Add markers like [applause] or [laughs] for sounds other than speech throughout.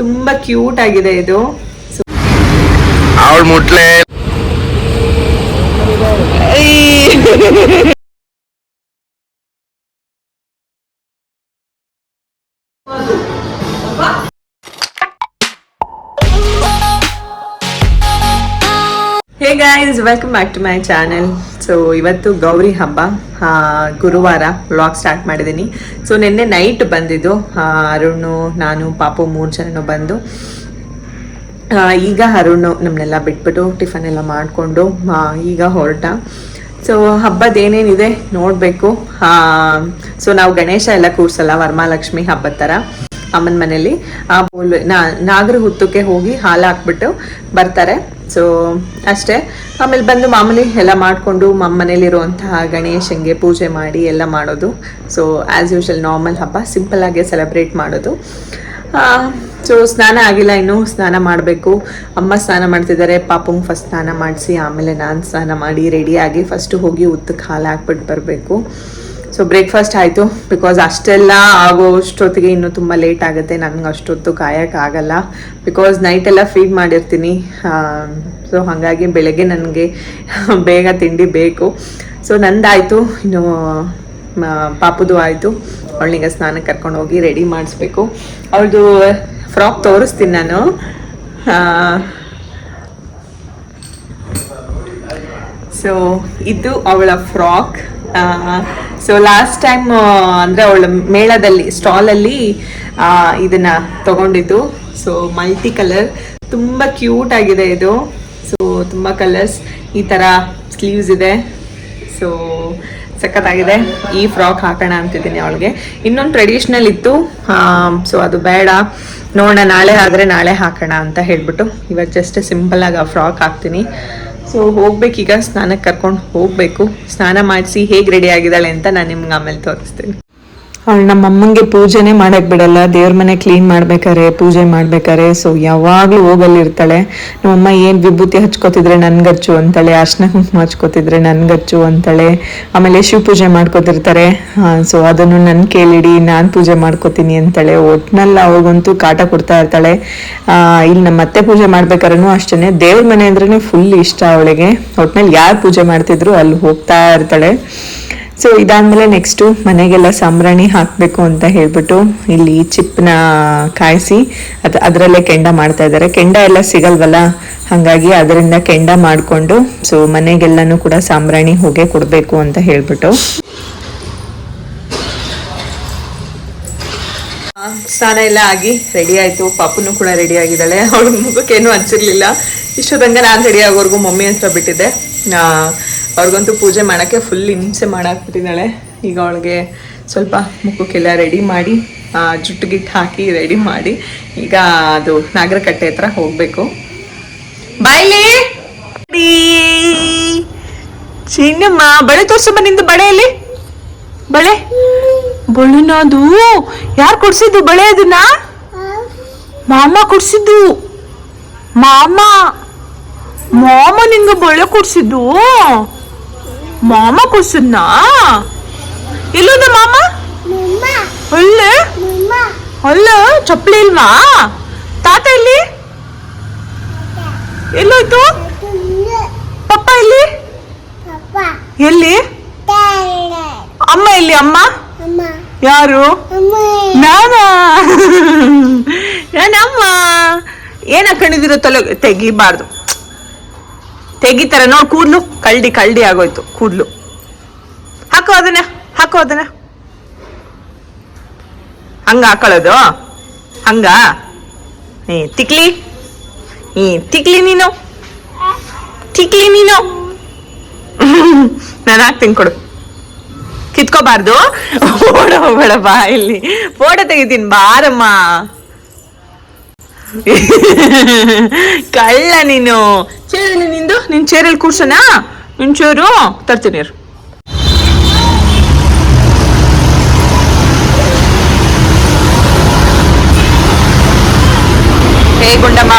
ತುಂಬಾ ಕ್ಯೂಟ್ ಆಗಿದೆ ಇದು. ಅವಳು ಮುಟ್ಲೆ. Guys welcome back to my channel so ಇವತ್ತು ಗೌರಿ ಹಬ್ಬ ಗುರುವಾರ ವ್ಲಾಗ್ ಸ್ಟಾರ್ಟ್ ಮಾಡಿದ್ದೀನಿ. ಸೊ ನಿನ್ನೆ ನೈಟ್ ಬಂದಿದ್ದು ಅರುಣ್, ನಾನು, ಪಾಪು ಮೂರು ಜನನು ಬಂದು ಈಗ ಅರುಣ್ ನಮ್ಮನ್ನೆಲ್ಲ ಬಿಟ್ಬಿಟ್ಟು ಟಿಫನ್ ಎಲ್ಲ ಮಾಡಿಕೊಂಡು ಈಗ ಹೊರಟ. ಸೊ ಹಬ್ಬದ ಏನೇನಿದೆ ನೋಡಬೇಕು. ಸೊ ನಾವು ಗಣೇಶ ಎಲ್ಲ ಕೂರಿಸಲ್ಲ ವರಮಹಾಲಕ್ಷ್ಮಿ ಹಬ್ಬದ ಥರ ಅಮ್ಮನ ಮನೇಲಿ. ಆ ಬೋಲ್ ನಾಗರ ಹುತ್ತಕ್ಕೆ ಹೋಗಿ ಹಾಲು ಹಾಕ್ಬಿಟ್ಟು ಬರ್ತಾರೆ. ಸೊ ಅಷ್ಟೇ. ಆಮೇಲೆ ಬಂದು ಮಾಮೂಲಿ ಎಲ್ಲ ಮಾಡಿಕೊಂಡು ಮನೇಲಿರುವಂತಹ ಗಣೇಶಂಗೆ ಪೂಜೆ ಮಾಡಿ ಎಲ್ಲ ಮಾಡೋದು. ಸೊ ಆ್ಯಸ್ ಯೂಶಲ್ ನಾರ್ಮಲ್ ಹಬ್ಬ ಸಿಂಪಲ್ ಆಗಿ ಸೆಲೆಬ್ರೇಟ್ ಮಾಡೋದು. ಸೊ ಸ್ನಾನ ಆಗಿಲ್ಲ ಇನ್ನು, ಸ್ನಾನ ಮಾಡಬೇಕು. ಅಮ್ಮ ಸ್ನಾನ ಮಾಡ್ತಿದ್ದಾರೆ, ಪಾಪಂಗೆ ಫಸ್ಟ್ ಸ್ನಾನ ಮಾಡಿಸಿ, ಆಮೇಲೆ ನಾನು ಸ್ನಾನ ಮಾಡಿ ರೆಡಿಯಾಗಿ ಫಸ್ಟು ಹೋಗಿ ಉತ್ತಕ್ಕೆ ಹಾಲು ಹಾಕ್ಬಿಟ್ಟು ಬರಬೇಕು. ಸೊ ಬ್ರೇಕ್ಫಾಸ್ಟ್ ಆಯಿತು. ಬಿಕಾಸ್ ಅಷ್ಟೆಲ್ಲ ಆಗೋ ಅಷ್ಟೊತ್ತಿಗೆ ಇನ್ನೂ ತುಂಬ ಲೇಟ್ ಆಗುತ್ತೆ. ನನಗೆ ಅಷ್ಟೊತ್ತು ಕಾಯೋಕ್ಕಾಗಲ್ಲ ಬಿಕಾಸ್ ನೈಟೆಲ್ಲ ಫೀಡ್ ಮಾಡಿರ್ತೀನಿ. ಸೊ ಹಾಗಾಗಿ ಬೆಳಗ್ಗೆ ನನಗೆ [laughs] ಬೇಗ ತಿಂಡಿ ಬೇಕು. ಸೊ ನಂದಾಯಿತು. ಇನ್ನು ಪಾಪದು ಆಯಿತು. ಅವಳಿಗೆ ಸ್ನಾನಕ್ಕೆ ಕರ್ಕೊಂಡು ಹೋಗಿ ರೆಡಿ ಮಾಡಿಸ್ಬೇಕು. ಅವಳದು ಫ್ರಾಕ್ ತೋರಿಸ್ತೀನಿ ನಾನು. ಸೊ ಇದು ಅವಳ ಫ್ರಾಕ್ ಸೊ ಲಾಸ್ಟ್ ಟೈಮ್ ಅಂದರೆ ಅವಳ ಮೇಳದಲ್ಲಿ ಸ್ಟಾಲಲ್ಲಿ ಇದನ್ನ ತಗೊಂಡಿದ್ದು. ಸೊ ಮಲ್ಟಿ ಕಲರ್ ತುಂಬ ಕ್ಯೂಟ್ ಆಗಿದೆ ಇದು. ಸೊ ತುಂಬ ಕಲರ್ಸ್ ಈ ಥರ ಸ್ಲೀವ್ಸ್ ಇದೆ. ಸೊ ಸಖತ್ತಾಗಿದೆ. ಈ ಫ್ರಾಕ್ ಹಾಕೋಣ ಅಂತಿದ್ದೀನಿ ಅವಳಿಗೆ. ಇನ್ನೊಂದು ಟ್ರೆಡಿಷ್ನಲ್ ಇತ್ತು. ಸೊ ಅದು ಬೇಡ. ನೋಡೋಣ, ನಾಳೆ ಆದರೆ ನಾಳೆ ಹಾಕೋಣ ಅಂತ ಹೇಳ್ಬಿಟ್ಟು. ಇವತ್ತು ಜಸ್ಟ್ ಸಿಂಪಲ್ ಆಗಿ ಆ ಫ್ರಾಕ್ ಹಾಕ್ತೀನಿ. ಸೊ ಹೋಗ್ಬೇಕೀಗ ಸ್ನಾನಕ್ಕೆ ಕರ್ಕೊಂಡು ಹೋಗಬೇಕು. ಸ್ನಾನ ಮಾಡಿಸಿ ಹೇಗೆ ರೆಡಿ ಆಗಿದ್ದಾಳೆ ಅಂತ ನಾನು ನಿಮ್ಗೆ ಆಮೇಲೆ ತೋರಿಸ್ತೀನಿ. ಅವಳು ನಮ್ಮ ಅಮ್ಮಂಗೆ ಪೂಜೆನೇ ಮಾಡಕ್ ಬಿಡಲ್ಲ. ದೇವ್ರ ಮನೆ ಕ್ಲೀನ್ ಮಾಡ್ಬೇಕಾರೆ ಪೂಜೆ ಮಾಡ್ಬೇಕಾರೆ ಸೊ ಯಾವಾಗ್ಲೂ ಹೋಗಲ್ಲಿರ್ತಾಳೆ ನಮ್ಮಮ್ಮ ಏನ್ ವಿಭೂತಿ ಹಚ್ಕೋತಿದ್ರೆ ನನ್ಗಚ್ಚು ಅಂತಾಳೆ. ಅರ್ಶನ ಕುಂಕುಮ ಹಚ್ಕೋತಿದ್ರೆ ನನ್ಗಚ್ಚು ಅಂತಾಳೆ. ಆಮೇಲೆ ಶಿವ ಪೂಜೆ ಮಾಡ್ಕೋತಿರ್ತಾರೆ. ಸೊ ಅದನ್ನು ನನ್ ಕೇಳಿಡಿ, ನಾನ್ ಪೂಜೆ ಮಾಡ್ಕೋತೀನಿ ಅಂತಾಳೆ. ಒಟ್ನಲ್ಲ ಅವಾಗಂತೂ ಕಾಟ ಕೊಡ್ತಾ ಇರ್ತಾಳೆ. ಇಲ್ಲಿ ನಮ್ಮ ಅತ್ತೆ ಪೂಜೆ ಮಾಡ್ಬೇಕಾದ್ರೂ ಅಷ್ಟೇನೆ. ದೇವ್ರ ಮನೆ ಅಂದ್ರೆ ಫುಲ್ ಇಷ್ಟ ಅವಳಿಗೆ. ಒಟ್ನಲ್ಲಿ ಯಾರು ಪೂಜೆ ಮಾಡ್ತಿದ್ರು ಅಲ್ಲಿ ಹೋಗ್ತಾ ಇರ್ತಾಳೆ. ಸೊ ಇದಾದ್ಮೇಲೆ ನೆಕ್ಸ್ಟು ಮನೆಗೆಲ್ಲ ಸಾಂಬ್ರಾಣಿ ಹಾಕಬೇಕು ಅಂತ ಹೇಳ್ಬಿಟ್ಟು ಇಲ್ಲಿ ಚಿಪ್ನ ಕಾಯಿಸಿ ಅದು, ಅದರಲ್ಲೇ ಕೆಂಡ ಮಾಡ್ತಾ ಇದ್ದಾರೆ. ಕೆಂಡ ಎಲ್ಲ ಸಿಗಲ್ವಲ್ಲ? ಹಾಗಾಗಿ ಅದರಿಂದ ಕೆಂಡ ಮಾಡಿಕೊಂಡು ಸೊ ಮನೆಗೆಲ್ಲನೂ ಕೂಡ ಸಾಂಬ್ರಾಣಿ ಹೊಗೆ ಕೊಡಬೇಕು ಅಂತ ಹೇಳ್ಬಿಟ್ಟು. ಸ್ನಾನ ಎಲ್ಲ ಆಗಿ ರೆಡಿ ಆಯ್ತು. ಪಾಪುನು ಕೂಡ ರೆಡಿ ಆಗಿದ್ದಾಳೆ. ಅವಳ ಮುಖಕ್ಕೇನು ಹಚ್ಚಿರ್ಲಿಲ್ಲ ಇಷ್ಟೊತ್ತಂಗ ನಾನು ರೆಡಿ ಆಗೋವರೆಗೂ ಮಮ್ಮಿ ಅಂತ ಬಿಟ್ಟಿದ್ದೆ. ಅವ್ರಿಗಂತೂ ಪೂಜೆ ಮಾಡೋಕ್ಕೆ ಫುಲ್ ಹಿಂಸೆ ಮಾಡಾಕ್ಬಿಟ್ಟಿದ್ದಾಳೆ. ಈಗ ಅವಳಿಗೆ ಸ್ವಲ್ಪ ಮುಖಕ್ಕೆಲ್ಲ ರೆಡಿ ಮಾಡಿ ಜುಟ್ಟು ಗಿಟ್ಟು ಹಾಕಿ ರೆಡಿ ಮಾಡಿ, ಈಗ ಅದು ನಾಗರಕಟ್ಟೆ ಹತ್ರ ಹೋಗಬೇಕು. ಬಾಯ್ಲಿ! ಚಿನ್ನಮ್ಮ, ಬಳೆ ತೋರ್ಸಮ್ಮ ನಿಂದು ಬಳೆಯಲ್ಲಿ. ಬಳೆ? ಬಳಿನದು? ಯಾರು ಕೊಡ್ಸಿದ್ದು ಬಳೆ ಅದನ್ನ? ಮಾಮ ಕೊಡ್ಸಿದ್ದು. ಮಾಮ. ಮಾಮ ನಿಂಗೆ ಬಳೆ ಕೊಡ್ಸಿದ್ದು? ಮಾಮ ಕೊಡ್ಸಿದ್ನಾ ಎಲ್ಲೋದ ಮಾಮ? ಅಲ್ಲ? ಅಲ್ಲ? ಚಪ್ಪಲಿ ಇಲ್ವಾ? ತಾತ ಇಲ್ಲಿ ಎಲ್ಲೋಯ್ತು? ಪಪ್ಪ ಇಲ್ಲಿ ಎಲ್ಲಿ? ಅಮ್ಮ ಇಲ್ಲಿ ಅಮ್ಮ? ಯಾರು? ನಾನಾ? ನಾನಮ್ಮ ಏನ್ ಹಾಕೊಂಡಿದಿರೋ ತಲೆ ತೆಗಿಬಾರ್ದು. ತೆಗಿತಾರೆ. ನೋಡ್ ಕೂದ್ಲು. ಕಳ್ಡಿ ಕಳ್ಡಿ ಆಗೋಯ್ತು. ಕೂದ್ಲು. ಹಾಕೋ ಅದನ್ನ. ಹಾಕೋ ಅದನ್ನ. ಹಂಗ ಹಾಕೊಳ್ಳೋದು? ಹಂಗ? ಏ, ತಿಕ್ಲಿ. ಈ ತಿಕ್ಲಿ ನೀನು. ತಿಕ್ಲಿ ನೀನು. [laughs] ನಾನು ಹಾಕ್ತೀನಿ ಕೊಡು. ಕಿತ್ಕೋಬಾರ್ದು. ಓಡ ಹೋಗ್ಬೇಡ ಬಾ ಇಲ್ಲಿ. ಫೋಟೋ ತೆಗಿತೀನಿ ಬಾರಮ್ಮ. ಕಳ್ಳ ನೀನು ಚೇರಲ್ಲಿ ನಿಂದು ನಿನ್ ಚೇರಲ್ಲಿ ಕೂರ್ಸೋಣ ನಿನ್ ಚೇರು ತರ್ತೀನಿ ಇರು. ಹೇ ಗುಂಡಮ್ಮ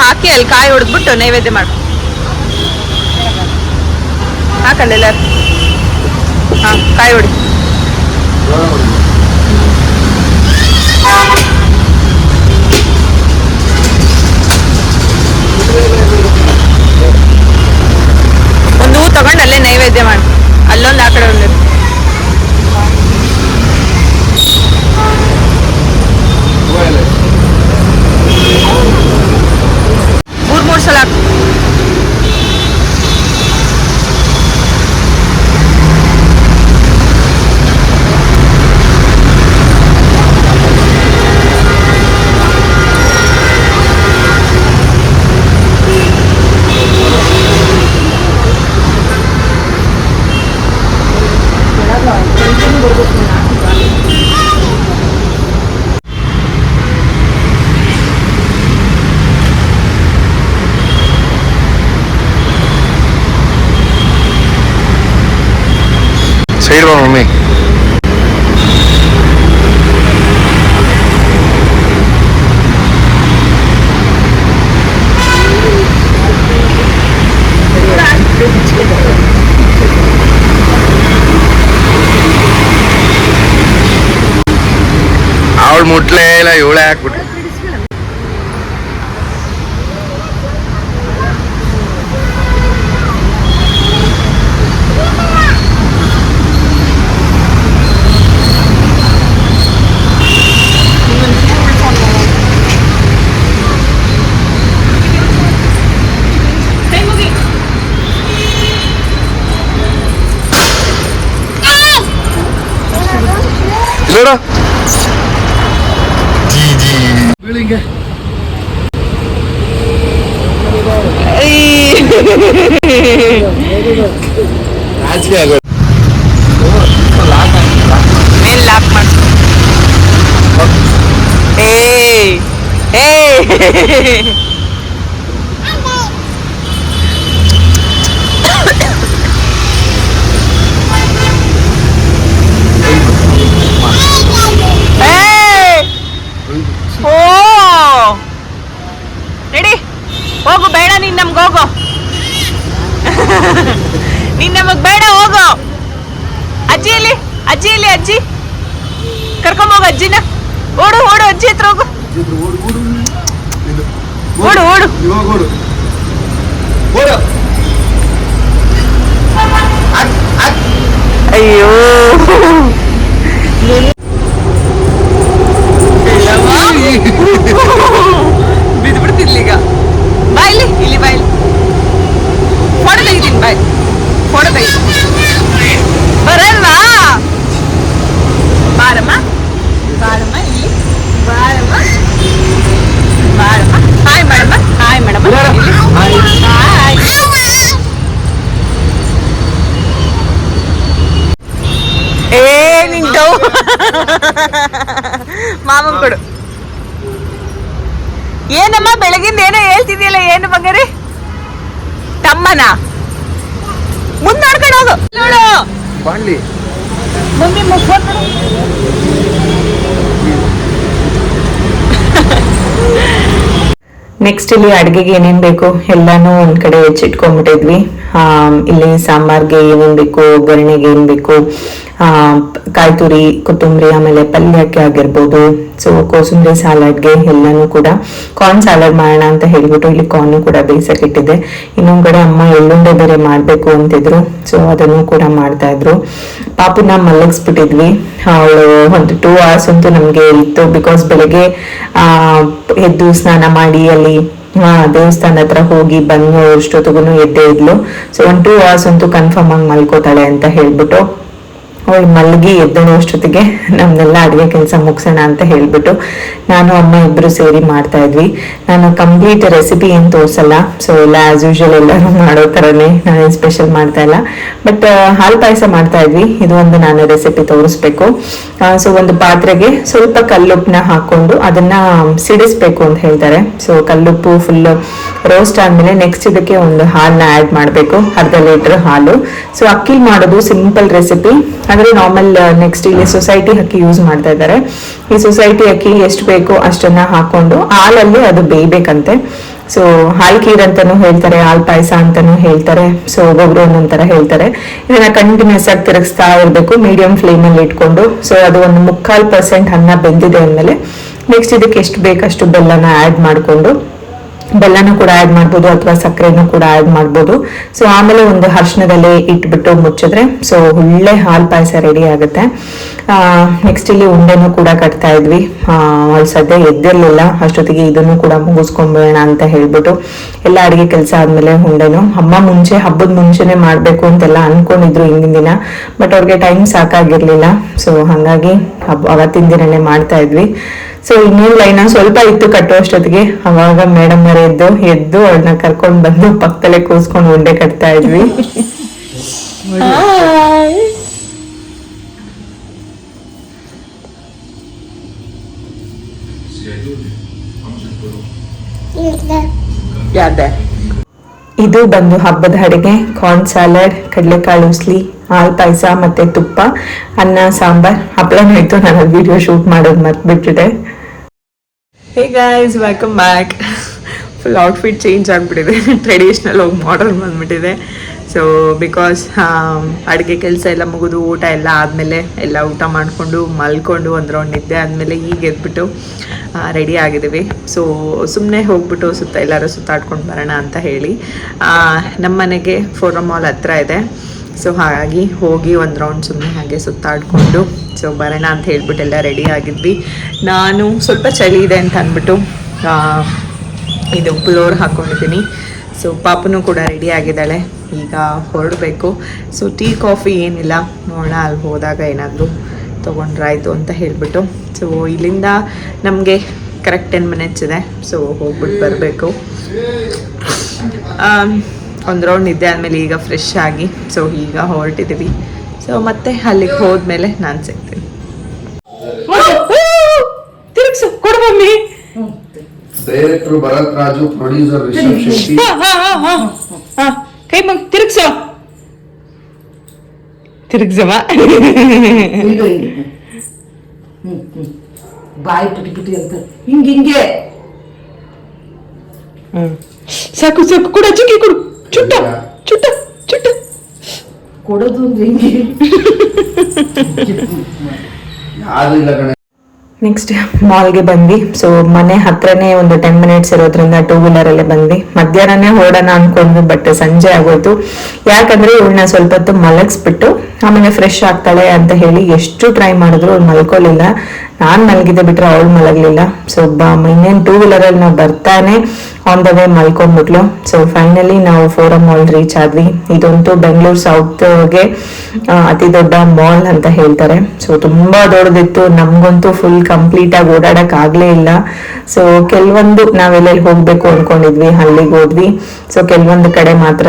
ಹಾಕಿ ಅಲ್ಲಿ ಕಾಯಿ ಹೊಡೆದ್ಬಿಟ್ಟು ನೈವೇದ್ಯ ಮಾಡಿ. ಹಾಕಲ್ಲ ಹಾಂ ಕಾಯಿ ಹೊಡಿ ಒಂದು ಹೂ ತಗೊಂಡು ಅಲ್ಲೇ ನೈವೇದ್ಯ ಮಾಡು ಅಲ್ಲೊಂದು ಆ ಕಡೆ ಒಂದು ಮೂರ್ ಮೂರ್ ಸಲ ಹಾಕು ಸೈಡ್ ಬಾ ಮಮ್ಮಿ ಅವಳು ಮುಟ್ಲೇ ಇಲ್ಲ ಇವಳೆ ಹಾಕ್ಬಿಟ್ಟು ನೋಡು ನಾಚಿಕೆ ಆಗೋದು ಮೇಲ್ ಲಾಕ್ ಮಾಡು ಏ ಏ ಏಯ್! ಓ ನಡಿ ಹೋಗು ಬೇಡ ನೀನ್ ನಮ್ಗೆ ಹೋಗು ನೀನ್ ನಮಗ್ ಬೇಡ ಹೋಗು. ಅಜ್ಜಿ ಇಲ್ಲಿ ಅಜ್ಜಿ ಇಲ್ಲಿ ಅಜ್ಜಿ? ಕರ್ಕೊಂಬೋಗು ಅಜ್ಜಿನ. ಓಡು ಓಡು ಅಜ್ಜಿ ಹತ್ರ ಹೋಗು. ಓಡು ಓಡು. ಓಡು. ಓಡು. ಅಯ್ಯೋ ಬಿದ್ಬಿಡ್ತಿರ್ಲಿ ಈಗ ಬಾಯ್ಲಿ ಇಲ್ಲಿ ಬಾಯ್ಲಿ ಫೋಟೋ ತೆಗಿತೀನಿ ಬಾಯ್ ಫೋಟೋ ತೆಗಿ ಬರಲ್ವಾ ಬಾರಮ್ಮ ಬಾರಮ್ಮ ಇಲ್ಲಿ ಬಾರಮ್ಮ ಬಾರಮ್ಮ ಹಾಯ್ ಮೇಡಮ್ಮ ಹಾಯ್ ಮೇಡಮ್ಮ ಹಾಯ್ ಏ ನಿಂಟು ಮಾಮನ್ ಕೊಡು ಏನಮ್ಮ ಬೆಳಗಿಂದ ಏನೋ ಹೇಳ್ತಿದ್ಯಲ್ಲ ಏನು ಬಂಗಾರಿ? ತಮ್ಮನ? ಮುಂದ್ ನೋಡ್ಕೊಂಡು ಹೋಗು. ನೋಡು. ಬಾಣ್ಲಿ. ಮಮ್ಮಿ ನೆಕ್ಸ್ಟ್ ಇಲ್ಲಿ ಅಡುಗೆಗೆ ಏನೇನು ಬೇಕು? ಎಲ್ಲಾನು ಒಂದ್ ಕಡೆ ಹೆಚ್ಚಿಟ್ಕೊಂಡ್ಬಿಟ್ಟಿದ್ವಿ. ಇಲ್ಲಿ ಸಾಂಬಾರ್ಗೆ ಏನೇನ್ ಬೇಕು, ಒಗ್ಗರಣೆಗೆ ಏನು ಬೇಕು ಕಾಯಿ ತುರಿ ಕೊತ್ತಂಬರಿ, ಆಮೇಲೆ ಪಲ್ಯಕ್ಕೆ ಆಗಿರ್ಬೋದು. ಸೊ ಕೋಸಂಬರಿ ಸಾಲಾಡ್ಗೆ ಎಲ್ಲನೂ ಕೂಡ ಕಾರ್ನ್ ಸಾಲಾಡ್ ಮಾಡೋಣ ಅಂತ ಹೇಳ್ಬಿಟ್ಟು ಇಲ್ಲಿ ಕಾರ್ನು ಕೂಡ ಬೇಯಿಸಕ್ ಇಟ್ಟಿದ್ದೆ ಇನ್ನೊಂದು ಕಡೆ ಅಮ್ಮ ಎಳ್ಳುಂಡೆ ಬೇರೆ ಮಾಡಬೇಕು ಅಂತಿದ್ರು. ಸೊ ಅದನ್ನು ಕೂಡ ಮಾಡ್ತಾ ಇದ್ರು. ಪಾಪುನ ಮಲಗಿಸ್ಬಿಟ್ಟಿದ್ವಿ. ಅವಳು ಒಂದು ಟೂ ಅವರ್ಸ್ ಅಂತೂ ನಮಗೆ ಇತ್ತು ಬಿಕಾಸ್ ಬೆಳಗ್ಗೆ ಎದ್ದು ಸ್ನಾನ ಮಾಡಿ ಅಲ್ಲಿ ದೇವಸ್ಥಾನ ಹತ್ರ ಹೋಗಿ ಬಂದು ಅಷ್ಟೊತ್ತಿಗೂ ಎದ್ದೇ ಇದ್ಲು. ಸೊ ಒಂದು ಟೂ ಅವರ್ಸ್ ಅಂತೂ ಕನ್ಫರ್ಮ್ ಆಗಿ ಮಲ್ಕೋತಾಳೆ ಅಂತ ಹೇಳ್ಬಿಟ್ಟು ಅವಳು ಮಲಗಿ ಎದ್ದಳು ಅಷ್ಟೊತ್ತಿಗೆ. ನಮ್ದೆಲ್ಲ ಅಡುಗೆ ಕೆಲಸ ಮುಗಿಸೋಣ ಅಂತ ಹೇಳ್ಬಿಟ್ಟು ನಾನು, ಅಮ್ಮ ಇಬ್ರು ಸೇರಿ ಮಾಡ್ತಾ ಇದ್ವಿ. ನಾನು ಕಂಪ್ಲೀಟ್ ರೆಸಿಪಿ ಏನು ತೋರಿಸಲ್ಲ. ಸೊ ಎಲ್ಲ ಆಸ್ ಯೂಶುವಲ್ ಎಲ್ಲರೂ ಮಾಡೋ ಥರನೇ ನಾನೇನು ಸ್ಪೆಷಲ್ ಮಾಡ್ತಾ ಇಲ್ಲ. ಬಟ್ ಹಾಲು ಪಾಯಸ ಮಾಡ್ತಾ ಇದ್ವಿ. ಇದು ಒಂದು ನಾನು ರೆಸಿಪಿ ತೋರಿಸ್ಬೇಕು. ಸೊ ಒಂದು ಪಾತ್ರೆಗೆ ಸ್ವಲ್ಪ ಕಲ್ಲುಪ್ಪನ್ನ ಹಾಕೊಂಡು ಅದನ್ನ ಸಿಡಿಸ್ಬೇಕು ಅಂತ ಹೇಳ್ತಾರೆ. ಸೊ ಕಲ್ಲುಪ್ಪು ಫುಲ್ ರೋಸ್ಟ್ ಆದ್ಮೇಲೆ ನೆಕ್ಸ್ಟ್ ಇದಕ್ಕೆ ಒಂದು ಹಾಲನ್ನ ಆ್ಯಡ್ ಮಾಡಬೇಕು. ಅರ್ಧ ಲೀಟರ್ ಹಾಲು. ಸೊ ಅಕ್ಕಿ ಮಾಡೋದು ಸಿಂಪಲ್ ರೆಸಿಪಿ ನಾರ್ಮಲ್ ನೆಕ್ಸ್ಟ್ ಇಲ್ಲಿ ಸೊಸೈಟಿ ಅಕ್ಕಿ ಯೂಸ್ ಮಾಡ್ತಾ ಇದ್ದಾರೆ ಈ ಸೊಸೈಟಿ ಅಕ್ಕಿ ಎಷ್ಟು ಬೇಕೋ ಅಷ್ಟನ್ನ ಹಾಕೊಂಡು ಹಾಲಲ್ಲಿ ಅದು ಬೇಯ್ಬೇಕಂತೆ. ಸೊ ಹಾಲ್ ಖೀರ್ ಅಂತಾನು ಹೇಳ್ತಾರೆ, ಹಾಲ್ ಪಾಯಸ ಅಂತಾನು ಹೇಳ್ತಾರೆ. ಸೊ ಒಬ್ಬೊಬ್ರು ಒಂದೊಂಥರ ಹೇಳ್ತಾರೆ. ಇದನ್ನ ಕಂಟಿನ್ಯೂಸ್ ಆಗಿ ತಿರುಗಿಸ್ತಾ ಇರಬೇಕು ಮೀಡಿಯಂ ಫ್ಲೇಮ್ ಅಲ್ಲಿ ಇಟ್ಕೊಂಡು. ಸೊ ಅದು ಒಂದು ಮುಕ್ಕಾಲ್ ಪರ್ಸೆಂಟ್ ಅನ್ನ ಬೆಂದಿದೆ ಅಂದಮೇಲೆ ನೆಕ್ಸ್ಟ್ ಇದಕ್ಕೆ ಎಷ್ಟು ಬೇಕಷ್ಟು ಬೆಲ್ಲನ ಆ್ಯಡ್ ಮಾಡಿಕೊಂಡು ಬೆಲ್ಲನೂ ಕೂಡ ಆ್ಯಡ್ ಮಾಡ್ಬೋದು ಅಥವಾ ಸಕ್ಕರೆನೂ ಕೂಡ ಆ್ಯಡ್ ಮಾಡ್ಬೋದು. ಸೊ ಆಮೇಲೆ ಒಂದು ಹರ್ಷಣದಲ್ಲಿ ಇಟ್ಬಿಟ್ಟು ಮುಚ್ಚಿದ್ರೆ ಸೊ ಒಳ್ಳೆ ಹಾಲು ಪಾಯಸ ರೆಡಿ ಆಗುತ್ತೆ. ನೆಕ್ಸ್ಟ್ ಇಲ್ಲಿ ಉಂಡೆನೂ ಕೂಡ ಕಟ್ತಾ ಇದ್ವಿ. ಸದ್ಯ ಎದ್ದಿರಲಿಲ್ಲ ಅಷ್ಟೊತ್ತಿಗೆ ಇದನ್ನು ಕೂಡ ಮುಗಿಸ್ಕೊಂಬೋಣ ಅಂತ ಹೇಳ್ಬಿಟ್ಟು ಎಲ್ಲ ಅಡುಗೆ ಕೆಲಸ ಆದಮೇಲೆ ಉಂಡೆನು. ಅಮ್ಮ ಮುಂಚೆ, ಹಬ್ಬದ ಮುಂಚೆನೆ ಮಾಡಬೇಕು ಅಂತೆಲ್ಲ ಅನ್ಕೊಂಡಿದ್ರು ಹಿಂದಿನ ದಿನ ಬಟ್ ಅವ್ರಿಗೆ ಟೈಮ್ ಸಾಕಾಗಿರಲಿಲ್ಲ. ಸೊ ಹಾಗಾಗಿ ಹಬ್ಬ ಅವತ್ತಿನ ದಿನನೇ ಮಾಡ್ತಾ ಇದ್ವಿ. ಸೊ ಇನ್ನೇನು ಲೈನ ಸ್ವಲ್ಪ ಇತ್ತು ಕಟ್ಟುವಷ್ಟೊತ್ತಿಗೆ ಅವಾಗ ಮೇಡಮ್ ಅವರೇ ಎದ್ದು ಎದ್ದು ಅವ್ರನ್ನ ಕರ್ಕೊಂಡು ಬಂದು ಪಕ್ಕದಲ್ಲೇ ಕೂಸ್ಕೊಂಡು ಉಂಡೆ ಕಟ್ತಾ ಇದ್ವಿ. ಯಾವ್ದೆ ಇದು ಬಂದು ಹಬ್ಬದ ಅಡುಗೆ. ಕಾರ್ನ್ ಸ್ಯಾಲಡ್ ಕಡಲೆಕಾಳು ಉಸ್ಲಿ, ಹಾಲ್ ಪಾಯಸ ಮತ್ತೆ ತುಪ್ಪ, ಅನ್ನ, ಸಾಂಬಾರ್. ಹಪ್ಪಳನೂ ಇತ್ತು ನಾನು ವಿಡಿಯೋ ಶೂಟ್ ಮಾಡೋದು ಮರ್ತ್ಬಿಟ್ಟಿದೆ. Hey guys welcome back full outfit change ಆಗಿಬಿಟ್ಟಿದೆ. ಟ್ರೆಡಿಷ್ನಲ್ ಹೋಗಿ ಮಾಡಲ್ ಬಂದ್ಬಿಟ್ಟಿದೆ. ಸೊ ಬಿಕಾಸ್ ಅಡುಗೆ ಕೆಲಸ ಎಲ್ಲ ಮುಗಿದು, ಊಟ ಎಲ್ಲ ಆದಮೇಲೆ ಎಲ್ಲ ಊಟ ಮಾಡಿಕೊಂಡು, ಮಲ್ಕೊಂಡು ಒಂದು ರೌಂಡ್ ನಿದ್ದೆ ಆದಮೇಲೆ ಈಗ ಎದ್ಬಿಟ್ಟು ರೆಡಿ ಆಗಿದ್ದೀವಿ. ಸೊ ಸುಮ್ಮನೆ ಹೋಗ್ಬಿಟ್ಟು ಸುತ್ತ, ಎಲ್ಲರೂ ಸುತ್ತಾಡ್ಕೊಂಡು ಬರೋಣ ಅಂತ ಹೇಳಿ ನಮ್ಮ ಮನೆಗೆ ಫೋರಮ್ ಮಾಲ್ ಹತ್ರ ಇದೆ. ಸೊ ಹಾಗಾಗಿ ಹೋಗಿ ಒಂದು ರೌಂಡ್ ಸುಮ್ಮನೆ ಹಾಗೆ ಸುತ್ತಾಡಿಕೊಂಡು ಸೊ ಬರೋಣ ಅಂತ ಹೇಳ್ಬಿಟ್ಟು ಎಲ್ಲ ರೆಡಿ ಆಗಿದ್ವಿ. ನಾನು ಸ್ವಲ್ಪ ಚಳಿ ಇದೆ ಅಂತ ಅಂದ್ಬಿಟ್ಟು ಇದು ಪ್ಲೋರ್ ಹಾಕ್ಕೊಂಡಿದ್ದೀನಿ ಸೊ ಪಾಪನೂ ಕೂಡ ರೆಡಿ ಆಗಿದ್ದಾಳೆ. ಈಗ ಹೊರಡಬೇಕು. ಸೊ ಟೀ ಕಾಫಿ ಏನಿಲ್ಲ ನೋಡೋಣ ಅಲ್ಲಿ ಹೋದಾಗ ಏನಾದರೂ ತೊಗೊಂಡ್ರಾಯ್ತು ಅಂತ ಹೇಳಿಬಿಟ್ಟು. ಸೊ ಇಲ್ಲಿಂದ ನಮಗೆ ಕರೆಕ್ಟ್ ಟೆನ್ ಮಿನಿಟ್ಸ್ ಇದೆ. ಸೊ ಹೋಗ್ಬಿಟ್ಟು ಬರಬೇಕು. ಒಂದು ರೌಂಡ್ ನಿದ್ದೆ ಆದಮೇಲೆ ಈಗ ಫ್ರೆಶ್ ಆಗಿ ಸೊ ಈಗ ಹೊರಟಿದ್ದೀವಿ ಸೊ ಮತ್ತೆ ಅಲ್ಲಿಗೆ ಹೋದ್ಮೇಲೆ ನಾನು ಸಿಗ್ತೀನಿ. ತಿರುಗ್ಸು ಕೊಡು mummy. Director Bharat Raju producer Rishab Shetty. ಕೈ ಮಗ್ ತಿರುಗ್ಸೋ. ತಿರುಗ್ಸವ ಬಾಯಿ ಪುಟಿ ಪುಟಿ ಅಂತ. ಹಿಂಗ್ ಹಿಂಗೆ. ಸಾಕು ಸಾಕು. ಕೊಡು ಅಜ್ಜಿಗೆ ಕೊಡು. ಚುಟ್ಟ ಚುಟ್ಟ ಚುಟ್ಟ. ಕೊಡೋದು ಅಂದ್ರೆ ಹಿಂಗೆ. [laughs] ಯಾರು ಇಲ್ಲ ಕಣೆ. ನೆಕ್ಸ್ಟ್ ಮಾಲ್ಗೆ ಬಂದ್ವಿ. ಸೊ ಮನೆ ಹತ್ರನೇ ಒಂದು ಟೆನ್ ಮಿನಿಟ್ಸ್ ಇರೋದ್ರಿಂದ ಟೂ ವೀಲರಲ್ಲೇ ಬಂದ್ವಿ. ಮಧ್ಯಾಹ್ನನೇ ಹೊರಡೋಣ ಅನ್ಕೊಂಡ್ವಿ ಬಟ್ ಸಂಜೆ ಆಗೋಯ್ತು. ಯಾಕಂದ್ರೆ ಇವಳನ್ನ ಸ್ವಲ್ಪ ಹೊತ್ತು ಮಲಗಿಸ್ಬಿಟ್ಟು, ಆಮೇಲೆ ಫ್ರೆಶ್ ಆಗ್ತಾಳೆ ಅಂತ ಹೇಳಿ ಎಷ್ಟು ಟ್ರೈ ಮಾಡಿದ್ರು ಅವ್ಳು ಮಲ್ಕೊಳ್ಳಿಲ್ಲ ನಾನ್ ಮಲಗಿದ್ದೆ ಬಿಟ್ರೆ ಅವಳು ಮಲಗಲಿಲ್ಲ. ಸೊ ಬಾ, ಇನ್ನೇನು ಟೂ ವೀಲರಲ್ಲಿ ನಾವು ಬರ್ತಾನೆ ಆನ್ ದ ವೇ ಮಲ್ಕೊಂಡ್ಬಿಟ್ಲು ಸೊ ಫೈನಲಿ ನಾವು ಫೋರಮ್ ಮಾಲ್ ರೀಚ್ ಆದ್ವಿ. ಇದಂತೂ ಬೆಂಗಳೂರು ಸೌತ್ಗೆ ಅತಿ ದೊಡ್ಡ ಮಾಲ್ ಅಂತ ಹೇಳ್ತಾರೆ. ಸೊ ತುಂಬಾ ದೊಡ್ಡದಿತ್ತು. ನಮಗಂತೂ ಫುಲ್ ಕಂಪ್ಲೀಟ್ ಆಗಿ ಆಗ್ಲೇ ಇಲ್ಲ. ಸೊ ಕೆಲವೊಂದು ನಾವೆಲ್ಲೆಲ್ಲಿ ಹೋಗಬೇಕು ಅಂದ್ಕೊಂಡಿದ್ವಿ ಅಲ್ಲಿಗೆ ಹೋದ್ವಿ. ಸೊ ಕೆಲವೊಂದು ಕಡೆ ಮಾತ್ರ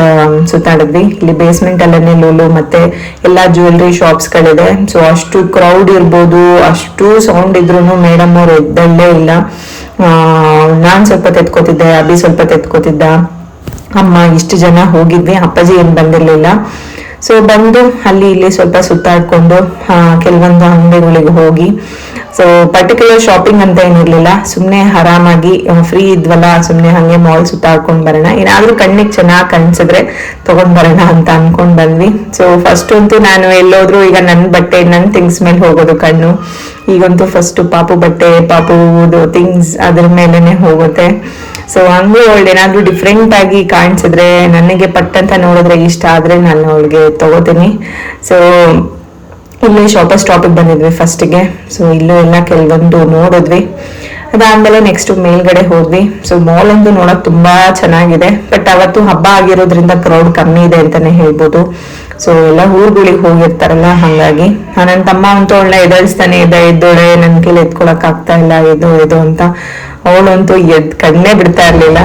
ಸುತ್ತಾಡಿದ್ವಿ. ಇಲ್ಲಿ ಬೇಸ್ಮೆಂಟ್ ಅಲ್ಲೇ ಲೂಲು ಮತ್ತೆ ಎಲ್ಲಾ ಜ್ಯುವೆಲ್ರಿ ಶಾಪ್ಸ್ ಗಳಿದೆ. ಸೊ ಅಷ್ಟು ಕ್ರೌಡ್ ಇರ್ಬೋದು, ಅಷ್ಟು ಸೌಂಡ್ ಇದ್ರೂ ಮೇಡಮ್ ಅವ್ರು ಎದ್ದಲ್ಲೇ ಇಲ್ಲ. ನಾನ್ ಸ್ವಲ್ಪ ತೆತ್ಕೋತಿದ್ದೆ, ಅಭಿ ಸ್ವಲ್ಪ ತೆತ್ಕೋತಿದ್ದ. ಅಮ್ಮ, ಇಷ್ಟು ಜನ ಹೋಗಿದ್ವಿ, ಅಪ್ಪಾಜಿ ಏನು ಬಂದಿರ್ಲಿಲ್ಲ. ಸೊ ಬಂದು ಅಲ್ಲಿ ಇಲ್ಲಿ ಸ್ವಲ್ಪ ಸುತ್ತಾಡ್ಕೊಂಡು ಕೆಲವೊಂದು ಅಂಗಡಿಗಳಿಗೆ ಹೋಗಿ ಸೊ ಪರ್ಟಿಕ್ಯುಲರ್ ಶಾಪಿಂಗ್ ಅಂತ ಏನಿರ್ಲಿಲ್ಲ. ಸುಮ್ಮನೆ ಆರಾಮಾಗಿ ಫ್ರೀ ಇದ್ವಲ್ಲ ಸುಮ್ಮನೆ ಹಂಗೆ ಮಾಲ್ ಸುತ್ತಾಡ್ಕೊಂಡು ಬರೋಣ. ಏನಾದರೂ ಕಣ್ಣಿಗೆ ಚೆನ್ನಾಗಿ ಕಾಣಿಸಿದ್ರೆ ತೊಗೊಂಡು ಬರೋಣ ಅಂತ ಅನ್ಕೊಂಡ್ ಬಂದ್ವಿ. ಸೊ ಫಸ್ಟ್ ಅಂತೂ ನಾನು ಎಲ್ಲೋದ್ರು ಈಗ ನನ್ನ ಬಟ್ಟೆ ನನ್ನ ಥಿಂಗ್ಸ್ ಮೇಲೆ ಹೋಗೋದು ಕಣ್ಣು. ಈಗಂತೂ ಫಸ್ಟ್ ಪಾಪು ಬಟ್ಟೆ, ಪಾಪು ಥಿಂಗ್ಸ್ ಅದ್ರ ಮೇಲೇ ಹೋಗುತ್ತೆ. ಸೊ ಹಂಗೂ ಅವಳು ಏನಾದರೂ ಡಿಫ್ರೆಂಟ್ ಆಗಿ ಕಾಣಿಸಿದ್ರೆ, ನನಗೆ ಪಟ್ಟಂತ ನೋಡಿದ್ರೆ ಇಷ್ಟ ಆದ್ರೆ ನಾನು ಅವಳಿಗೆ ತಗೋತೀನಿ. ಸೊ ಇಲ್ಲಿ ಶಾಪರ್ ಸ್ಟಾಪಿಗೆ ಬಂದಿದ್ವಿ ಫಸ್ಟಿಗೆ ಸೊ ಇಲ್ಲೂ ಎಲ್ಲ ಕೆಲವೊಂದು ನೋಡಿದ್ವಿ. ಅದಾದಮೇಲೆ ನೆಕ್ಸ್ಟ್ ಮೇಲ್ಗಡೆ ಹೋದ್ವಿ. ಸೊ ಮಾಲ್ ಒಂದು ನೋಡಕ್ ತುಂಬಾ ಚೆನ್ನಾಗಿದೆ. ಬಟ್ ಅವತ್ತು ಹಬ್ಬ ಆಗಿರೋದ್ರಿಂದ ಕ್ರೌಡ್ ಕಮ್ಮಿ ಇದೆ ಅಂತಾನೆ ಹೇಳ್ಬೋದು. ಸೊ ಎಲ್ಲ ಊರುಗಳಿಗೆ ಹೋಗಿರ್ತಾರಲ್ಲ, ಹಂಗಾಗಿ. ನನ್ನ ನನ್ ತಮ್ಮ ಅಂತೂ ಅವಳನ್ನ ಎದಳಿಸ್ತಾನೆ ಇದೆ ಎದ್ದೋಳೆ ನನ್ನ ಕೈಲಿ ಎತ್ಕೊಳಕ್ ಆಗ್ತಾ ಇಲ್ಲ, ಇದು ಇದು ಅಂತ. ಅವಳಂತೂ ಎದ್ ಕಣ್ಣೇ ಬಿಡ್ತಾ ಇರ್ಲಿಲ್ಲ.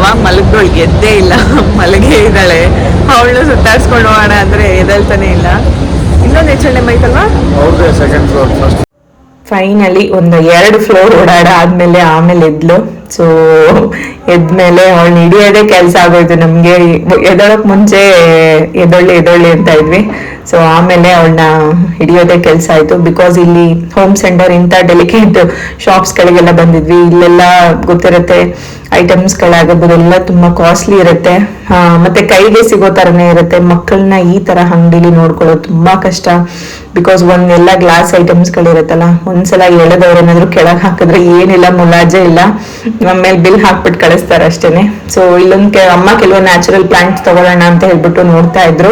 ನಮ್ಮ ಅವಾಗ ಮಲಗ್ದೋಳು ಎದ್ದೇ ಇಲ್ಲ. [laughs] ಮಲಗೇ ಇದ್ದಾಳೆ. ಅವಳು ಸುತ್ತಾಡ್ಸ್ಕೊಂಡು ಹೋಗೋಣ ಅಂದ್ರೆ ಎದಳ್ತಾನೆ ಇಲ್ಲ. ಇನ್ನೊಂದು ಸೆಕೆಂಡ್ ಫ್ಲೋರ್ ಫಸ್ಟ್ ಫೈನಲಿ ಒಂದು ಎರಡು ಫ್ಲೋರ್ ಓಡಾಡ ಆದ್ಮೇಲೆ ಆಮೇಲೆ ಎದ್ಲು. ಸೊ ಎದ್ಮೇಲೆ ಅವಳು ಹಿಡಿಯೋದೇ ಕೆಲಸ ಆಗೋಯ್ತು. ನಮ್ಗೆ ಎದೊಳಕ್ ಮುಂಚೆ ಎದೊಳ್ಳಿ ಎದೊಳ್ಳಿ ಅಂತ ಇದ್ವಿ. ಸೊ ಆಮೇಲೆ ಅವಳನ್ನ ಹಿಡಿಯೋದೇ ಕೆಲಸ ಆಯ್ತು. ಬಿಕಾಸ್ ಇಲ್ಲಿ ಹೋಮ್ ಸೆಂಟರ್ ಇಂಥ ಡೆಲಿಕೇಟ್ ಶಾಪ್ಸ್ಗಳಿಗೆಲ್ಲ ಬಂದಿದ್ವಿ. ಇಲ್ಲೆಲ್ಲ ಗೊತ್ತಿರುತ್ತೆ. ಐಟಮ್ಸ್ಗಳಾಗಿರ್ಬೋದು ಎಲ್ಲ ತುಂಬಾ ಕಾಸ್ಟ್ಲಿ ಇರುತ್ತೆ. ಮತ್ತೆ ಕೈಗೆ ಸಿಗೋ ತರನೇ ಇರುತ್ತೆ. ಮಕ್ಕಳನ್ನ ಈ ತರ ಅಂಗಡಿಲಿ ನೋಡ್ಕೊಳ್ಳೋದು ತುಂಬಾ ಕಷ್ಟ. ಬಿಕಾಸ್ ಒಂದೆಲ್ಲ ಗ್ಲಾಸ್ ಐಟಮ್ಸ್ಗಳಿರುತ್ತಲ್ಲ ಒಂದ್ಸಲ ಎಳೆದವ್ರು ಏನಾದ್ರು ಕೆಳಗೆ ಹಾಕಿದ್ರೆ ಏನಿಲ್ಲ, ಮುಲಾಜೆ ಇಲ್ಲ ಆಮೇಲೆ ಬಿಲ್ ಹಾಕ್ಬಿಟ್ಟು ಕಳಿಸ್ತಾರೆ ಅಷ್ಟೇನೆ. ಸೊ ಇಲ್ಲೊಂದ್ ಕೆ- ಅಮ್ಮ ಕೆಲವು ನ್ಯಾಚುರಲ್ ಪ್ಲಾಂಟ್ಸ್ ತಗೊಳ್ಳೋಣ ಅಂತ ಹೇಳ್ಬಿಟ್ಟು ನೋಡ್ತಾ ಇದ್ರು.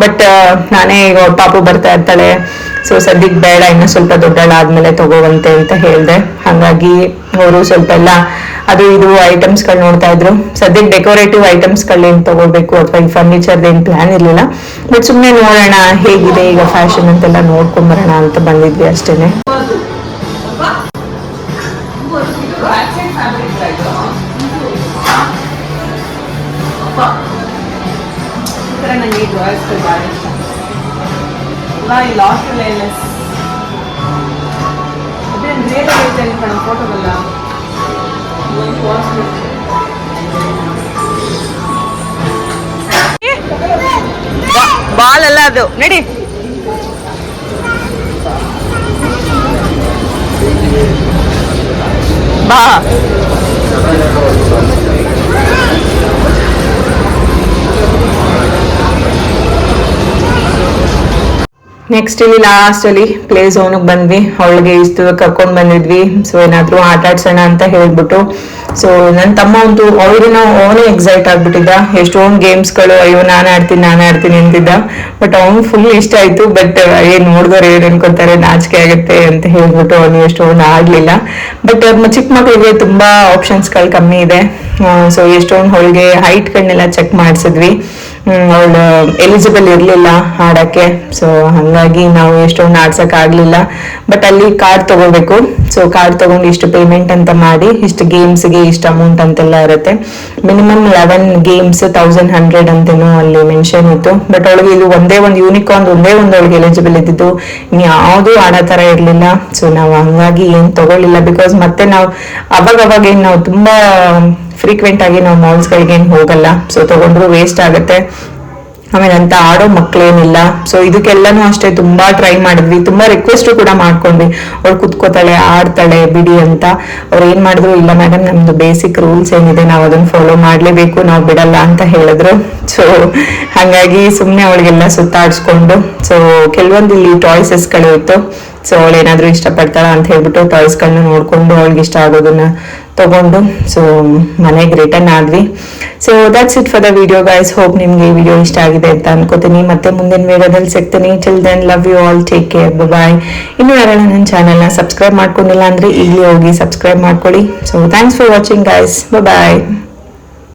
ಬಟ್ ನಾನೇ ಈಗ ಪಾಪು ಬರ್ತಾ ಇರ್ತಾಳೆ. ಸೊ ಸದ್ಯಕ್ಕೆ ಬೇಡ, ಇನ್ನೂ ಸ್ವಲ್ಪ ದೊಡ್ಡಳಾದ್ಮೇಲೆ ತಗೋವಂತೆ ಅಂತ ಹೇಳ್ದೆ. ಹಾಗಾಗಿ ಅವರು ಸ್ವಲ್ಪ ಎಲ್ಲ ಅದು ಇದು ಐಟಮ್ಸ್ಗಳು ನೋಡ್ತಾ ಇದ್ರು. ಸದ್ಯಕ್ಕೆ ಡೆಕೋರೇಟಿವ್ ಐಟಮ್ಸ್ ಗಳೇನು ತಗೋಬೇಕು ಅಥವಾ ಈ ಫರ್ನಿಚರ್ ಏನ್ ಪ್ಲಾನ್ ಇರ್ಲಿಲ್ಲ. ಬಟ್ ಸುಮ್ನೆ ನೋಡೋಣ ಹೇಗಿದೆ ಈಗ ಫ್ಯಾಷನ್ ಅಂತೆಲ್ಲ ನೋಡ್ಕೊಂಡ್ ಬರೋಣ ಅಂತ ಬಂದಿದ್ವಿ ಅಷ್ಟೇನೆ. ಲಾಸ್ಟ್ ರೇಟ್ ಐತೆ ಕಣ ಫೋಟೋದಲ್ಲ ಬಾಲ್ ಅಲ್ಲ ಅದು ನಡಿ ಬಾ ನೆಕ್ಸ್ಟ್ ಇಲ್ಲಿ ಲಾಸ್ಟ್ ಅಲ್ಲಿ ಪ್ಲೇ ಝೋನಿಗೆ ಬಂದ್ವಿ. ಅವಳಿಗೆ ಇಷ್ಟು ಕರ್ಕೊಂಡ್ ಬಂದಿದ್ವಿ. ಸೊ ಏನಾದ್ರು ಆಟ ಆಡ್ಸೋಣ ಅಂತ ಹೇಳ್ಬಿಟ್ಟು. ಸೊ ನನ್ನ ತಮ್ಮ ಅಂತೂ ಅವ್ರಿನ ಅವನೇ ಎಕ್ಸೈಟ್ ಆಗ್ಬಿಟ್ಟಿದ್ದ. ಎಷ್ಟೊಂದು ಗೇಮ್ಸ್ಗಳು ಅಯ್ಯೋ, ನಾನು ಆಡ್ತೀನಿ ನಾನು ಆಡ್ತೀನಿ ಅಂತಿದ್ದ. ಬಟ್ ಅವ್ನು ಫುಲ್ ಇಷ್ಟ ಆಯ್ತು. ಬಟ್ ಏನ್ ನೋಡಿದವ್ರು ಏನ್ ಅನ್ಕೊತಾರೆ, ನಾಚಿಕೆ ಆಗುತ್ತೆ ಅಂತ ಹೇಳ್ಬಿಟ್ಟು ಅವನು ಎಷ್ಟೊಂದು ಆಗ್ಲಿಲ್ಲ. ಬಟ್ ಚಿಕ್ಕ ಮಕ್ಕಳಿಗೆ ತುಂಬಾ ಆಪ್ಷನ್ಸ್ಗಳು ಕಮ್ಮಿ ಇದೆ. ಸೊ ಎಷ್ಟೊಂದು ಅವಳಿಗೆ ಹೈಟ್ಗಳನ್ನೆಲ್ಲ ಚೆಕ್ ಮಾಡಿಸಿದ್ವಿ. ಅವಳು ಎಲಿಜಿಬಲ್ ಇರಲಿಲ್ಲ ಆಡಕ್ಕೆ ಸೊ ಹಂಗಾಗಿ ನಾವು ಎಷ್ಟೊಂದು ಆಡ್ಸಕ್ ಆಗ್ಲಿಲ್ಲ ಬಟ್ ಅಲ್ಲಿ ಕಾರ್ಡ್ ತಗೋಬೇಕು. ಸೊ ಕಾರ್ಡ್ ತಗೊಂಡು ಇಷ್ಟು ಪೇಮೆಂಟ್ ಅಂತ ಮಾಡಿ, ಇಷ್ಟು ಗೇಮ್ಸ್ಗೆ ಇಷ್ಟು ಅಮೌಂಟ್ ಅಂತೆಲ್ಲ ಇರುತ್ತೆ. Minimum eleven games thousand hundred ಅಂತೇನೋ ಅಲ್ಲಿ ಮೆನ್ಷನ್ ಇತ್ತು. ಬಟ್ ಅವಳಿಗೆ ಇದು ಒಂದೇ ಒಂದು ಯೂನಿಕಾರ್ನ್ ಒಂದೇ ಒಂದು ಅವಳಿಗೆ ಎಲಿಜಿಬಲ್ ಇದ್ದಿದ್ದು ಇನ್ನು ಯಾವುದು ಆಡೋ ಥರ ಇರಲಿಲ್ಲ. ಸೊ ನಾವು ಹಂಗಾಗಿ ಏನು ತಗೊಳ್ಳಿಲ್ಲ ಬಿಕಾಸ್ ಮತ್ತೆ ನಾವು ಅವಾಗ ಅವಾಗ ಏನ್ ನಾವು ತುಂಬಾ ಫ್ರೀಕ್ವೆಂಟ್ ಆಗಿ ನಾವು ಮಾಲ್ಸ್ಗಳಿಗೆ ಏನು ಹೋಗಲ್ಲ. ಸೊ ತಗೊಂಡ್ರು ವೇಸ್ಟ್ ಆಗುತ್ತೆ. ಆಮೇಲೆ ಅಂತ ಆಡೋ ಮಕ್ಕಳೇನಿಲ್ಲ ಸೊ ಇದಕ್ಕೆಲ್ಲನೂ ಅಷ್ಟೇ ತುಂಬಾ ಟ್ರೈ ಮಾಡಿದ್ವಿ. ತುಂಬಾ ರಿಕ್ವೆಸ್ಟ್ ಕೂಡ ಮಾಡ್ಕೊಂಡ್ವಿ. ಅವ್ರು ಕುತ್ಕೋತಾಳೆ, ಆಡ್ತಾಳೆ, ಬಿಡಿ ಅಂತ. ಅವ್ರು ಏನ್ ಮಾಡಿದ್ರು, ಇಲ್ಲ ಮೇಡಮ್ ನಮ್ದು ಬೇಸಿಕ್ ರೂಲ್ಸ್ ಏನಿದೆ, ನಾವು ಅದನ್ನ ಫಾಲೋ ಮಾಡ್ಲೇಬೇಕು, ನಾವು ಬಿಡಲ್ಲ ಅಂತ ಹೇಳಿದ್ರು. ಸೊ ಹಾಗಾಗಿ ಸುಮ್ಮನೆ ಅವಳಿಗೆಲ್ಲ ಸುತ್ತಾಡ್ಸ್ಕೊಂಡು. ಸೊ ಕೆಲವೊಂದು ಇಲ್ಲಿ ಟಾಯ್ಸಸ್ಗಳು ಇತ್ತು. ಸೊ ಅವಳು ಏನಾದ್ರೂ ಇಷ್ಟಪಡ್ತಾಳ ಅಂತ ಹೇಳ್ಬಿಟ್ಟು ಟಾಯ್ಸ್ಗಳನ್ನ ನೋಡ್ಕೊಂಡು ಅವಳಿಗೆ ಇಷ್ಟ ಆಗೋದನ್ನ ತಗೊಂಡು. ಸೊ ಮನೆಗೆ ರಿಟರ್ನ್ ಆದ್ವಿ. So that's it for the video guys hope ನಿಮಗೆ ಈ ವಿಡಿಯೋ ಇಷ್ಟ ಆಗಿದೆ ಅಂತ ಅನ್ಕೋತೀನಿ. ಮತ್ತೆ ಮುಂದಿನ ವಿಡಿಯೋದಲ್ಲಿ ಸಿಗ್ತೀನಿ. Till then love you all take care bye ಇನ್ನು ಯಾರು ನನ್ನ ಚಾನಲ್ನ ಸಬ್ಸ್ಕ್ರೈಬ್ ಮಾಡ್ಕೊಂಡಿಲ್ಲ ಅಂದ್ರೆ ಈಗಲೇ ಹೋಗಿ ಸಬ್ಸ್ಕ್ರೈಬ್ ಮಾಡ್ಕೊಳ್ಳಿ. So thanks for watching guys bye